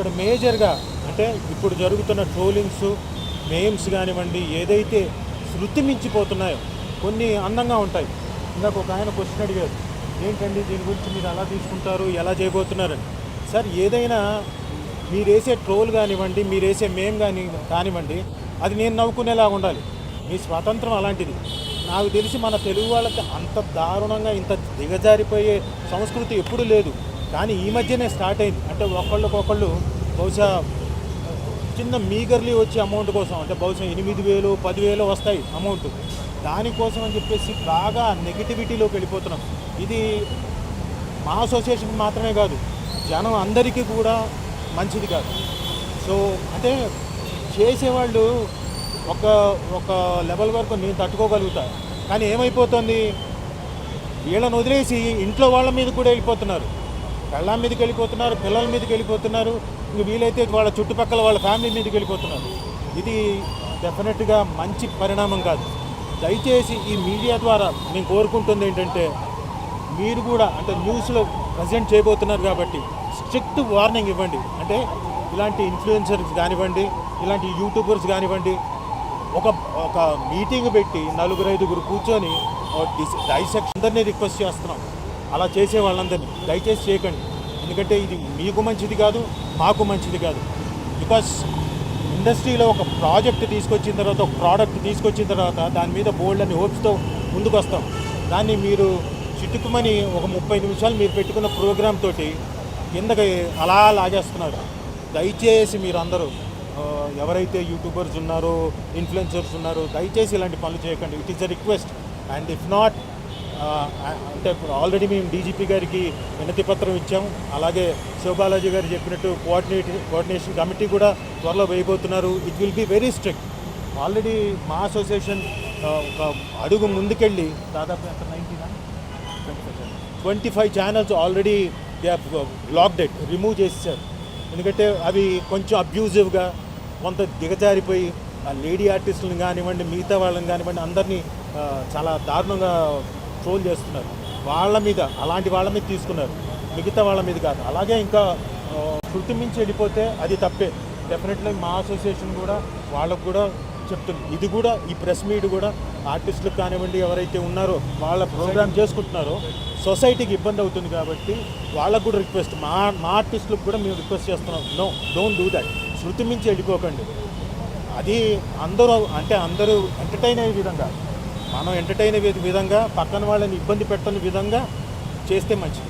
ఇక్కడ మేజర్గా అంటే ఇప్పుడు జరుగుతున్న ట్రోలింగ్స్ మేమ్స్ కానివ్వండి ఏదైతే శృతి మించిపోతున్నాయో కొన్ని అందంగా ఉంటాయి. ఇందాక ఒక ఆయన క్వశ్చన్ అడిగారు ఏంటండి దీని గురించి మీరు ఎలా తీసుకుంటారు ఎలా చేయబోతున్నారని? సార్ ఏదైనా మీరు వేసే ట్రోల్ కానివ్వండి మీరు వేసే మేమ్ కానీ కానివ్వండి అది నేను నవ్వుకునేలాగా ఉండాలి. మీ స్వాతంత్రం అలాంటిది. నాకు తెలిసి మన తెలుగు వాళ్ళకి అంత దారుణంగా ఇంత దిగజారిపోయే సంస్కృతి ఎప్పుడూ లేదు. కానీ ఈ మధ్యనే స్టార్ట్ అయింది. అంటే ఒకళ్ళకొకళ్ళు బహుశా చిన్న మీగర్లీ వచ్చే అమౌంట్ కోసం అంటే బహుశా ఎనిమిది వేలు పదివేలు వస్తాయి అమౌంట్ దానికోసం అని చెప్పేసి బాగా నెగిటివిటీలోకి వెళ్ళిపోతున్నాం. ఇది మా అసోసియేషన్ మాత్రమే కాదు జనం అందరికీ కూడా మంచిది కాదు. సో అంటే చేసేవాళ్ళు ఒక ఒక లెవెల్ వరకు నేను తట్టుకోగలుగుతా. కానీ ఏమైపోతుంది? వీళ్ళని వదిలేసి ఇంట్లో వాళ్ళ మీద కూడా వెళ్ళిపోతున్నారు. పెళ్ళాం మీదకి వెళ్ళిపోతున్నారు పిల్లల మీదకి వెళ్ళిపోతున్నారు. ఇంక వీలైతే వాళ్ళ చుట్టుపక్కల వాళ్ళ ఫ్యామిలీ మీదకి వెళ్ళిపోతున్నారు. ఇది డెఫినెట్గా మంచి పరిణామం కాదు. దయచేసి ఈ మీడియా ద్వారా నేను కోరుకుంటుంది ఏంటంటే మీరు కూడా అంటే న్యూస్లో ప్రజెంట్ చేయబోతున్నారు కాబట్టి స్ట్రిక్ట్ వార్నింగ్ ఇవ్వండి. అంటే ఇలాంటి ఇన్ఫ్లుయెన్సర్స్ కానివ్వండి ఇలాంటి యూట్యూబర్స్ కానివ్వండి ఒక ఒక మీటింగ్ పెట్టి నలుగురు ఐదుగురు కూర్చొని డైసెక్షన్ అందరినీ రిక్వెస్ట్ చేస్తున్నాం. అలా చేసే వాళ్ళందరినీ దయచేసి చేయకండి. ఎందుకంటే ఇది మీకు మంచిది కాదు మాకు మంచిది కాదు. బికాస్ ఇండస్ట్రీలో ఒక ప్రాజెక్ట్ తీసుకొచ్చిన తర్వాత ఒక ప్రోడక్ట్ తీసుకొచ్చిన తర్వాత దాని మీద బోల్డ్ అని హోప్స్తో ముందుకు వస్తాం దాన్ని మీరు చిట్టుకుమని ఒక ముప్పై నిమిషాలు మీరు పెట్టుకున్న ప్రోగ్రామ్ తోటి కిందకి అలా లాగేస్తున్నారు. దయచేసి మీరు అందరూ ఎవరైతే యూట్యూబర్స్ ఉన్నారో ఇన్ఫ్లుయెన్సర్స్ ఉన్నారో దయచేసి ఇలాంటి పనులు చేయకండి. It is a request and if not అంటే ఆల్రెడీ మేము డీజీపీ గారికి వినతి పత్రం ఇచ్చాము అలాగే శివబాలాజీ గారు చెప్పినట్టు కోఆర్డినేట్ కోఆర్డినేషన్ కమిటీ కూడా త్వరలో వేయబోతున్నారు. It will be very strict already మా అసోసియేషన్ ఒక అడుగు ముందుకెళ్ళి దాదాపు ఎంత? నైన్టీనా? Twenty five channels already they blocked it remove చేసేసారు. ఎందుకంటే అవి కొంచెం అబ్యూజివ్గా కొంత దిగజారిపోయి ఆ లేడీ ఆర్టిస్టులను కానివ్వండి మిగతా వాళ్ళని కానివ్వండి అందరినీ చాలా దారుణంగా ట్రోల్ చేస్తున్నారు. వాళ్ళ మీద అలాంటి వాళ్ళ మీద తీసుకున్నారు. మిగతా వాళ్ళ మీద కాదు. అలాగే ఇంకా ఆ, శృతి మించి వెళ్ళిపోతే అది తప్పే. డెఫినెట్లీ మా అసోసియేషన్ కూడా వాళ్ళకు కూడా చెప్తుంది. ఇది కూడా ఈ ప్రెస్ మీట్ కూడా ఆర్టిస్టులకు కానివ్వండి ఎవరైతే ఉన్నారో వాళ్ళ ప్రోగ్రామ్ చేసుకుంటున్నారో సొసైటీకి ఇబ్బంది అవుతుంది కాబట్టి వాళ్ళకు కూడా రిక్వెస్ట్ మా మా ఆర్టిస్టులకు కూడా మేము రిక్వెస్ట్ చేస్తున్నాం. నో డోంట్ డూ దట్ శృతి మించి వెళ్ళిపోకండి. అది అందరూ అంటే అందరూ ఎంటర్టైన్ అయ్యే విధంగా. మనం ఎంటర్టైన్ అయ్యే విధంగా పక్కన వాళ్ళని ఇబ్బంది పెట్టని విధంగా చేస్తే మంచిది.